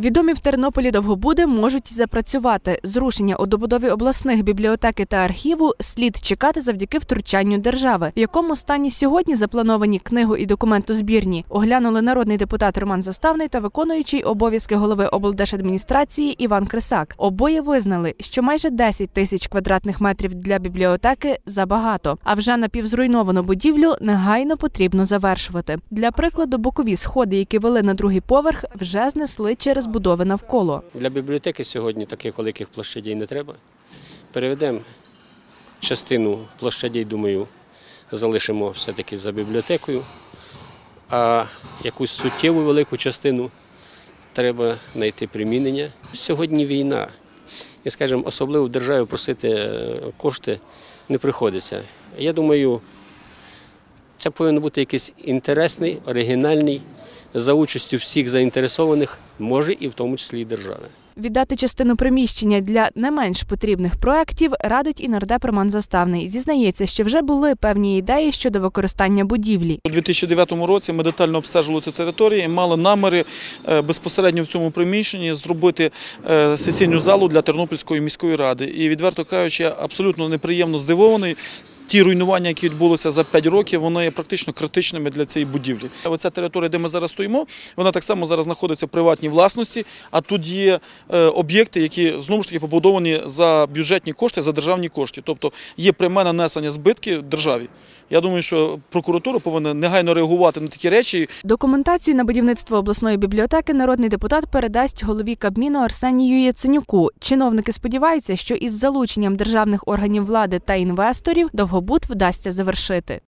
Відомі в Тернополі довгобуди можуть запрацювати. Зрушення у добудові обласних бібліотеки та архіву слід чекати завдяки втручанню держави, в якому стані сьогодні заплановані книгу і документозбірні. Оглянули народний депутат Роман Заставний та виконуючий обов'язки голови облдержадміністрації Іван Крисак. Обоє визнали, що майже 10 тисяч квадратних метрів для бібліотеки забагато. А вже напівзруйновану будівлю негайно потрібно завершувати. Для прикладу, бокові сходи, які вели на другий поверх, вже знесли через будови навколо. Для бібліотеки сьогодні таких великих площадей не треба. Переведемо частину площадей, думаю, залишимо все-таки за бібліотекою, а якусь суттєву велику частину треба знайти примінення. Сьогодні війна. І, скажімо, особливо в державі просити е, кошти не приходиться. Я думаю, це повинен бути якийсь інтересний, оригінальний, за участю всіх заінтересованих, може і в тому числі і держави. Віддати частину приміщення для не менш потрібних проєктів радить і нардеп Роман Заставний. Зізнається, що вже були певні ідеї щодо використання будівлі. У 2009 році ми детально обстежили цю територію і мали наміри е, безпосередньо в цьому приміщенні зробити е, сесійну залу для Тернопільської міської ради. І відверто кажучи, я абсолютно неприємно здивований. Ті руйнування, які відбулися за 5 років, вони є практично критичними для цієї будівлі. Оця територія, де ми зараз стоїмо, вона так само зараз знаходиться в приватній власності. А тут є е, об'єкти, які знову ж таки побудовані за бюджетні кошти, за державні кошти. Тобто є пряме нанесення збитків державі. Я думаю, що прокуратура повинна негайно реагувати на такі речі. Документацію на будівництво обласної бібліотеки народний депутат передасть голові Кабміну Арсенію Яценюку. Чиновники сподіваються, що із залученням державних органів влади та інвесторів довгобуд вдасться завершити.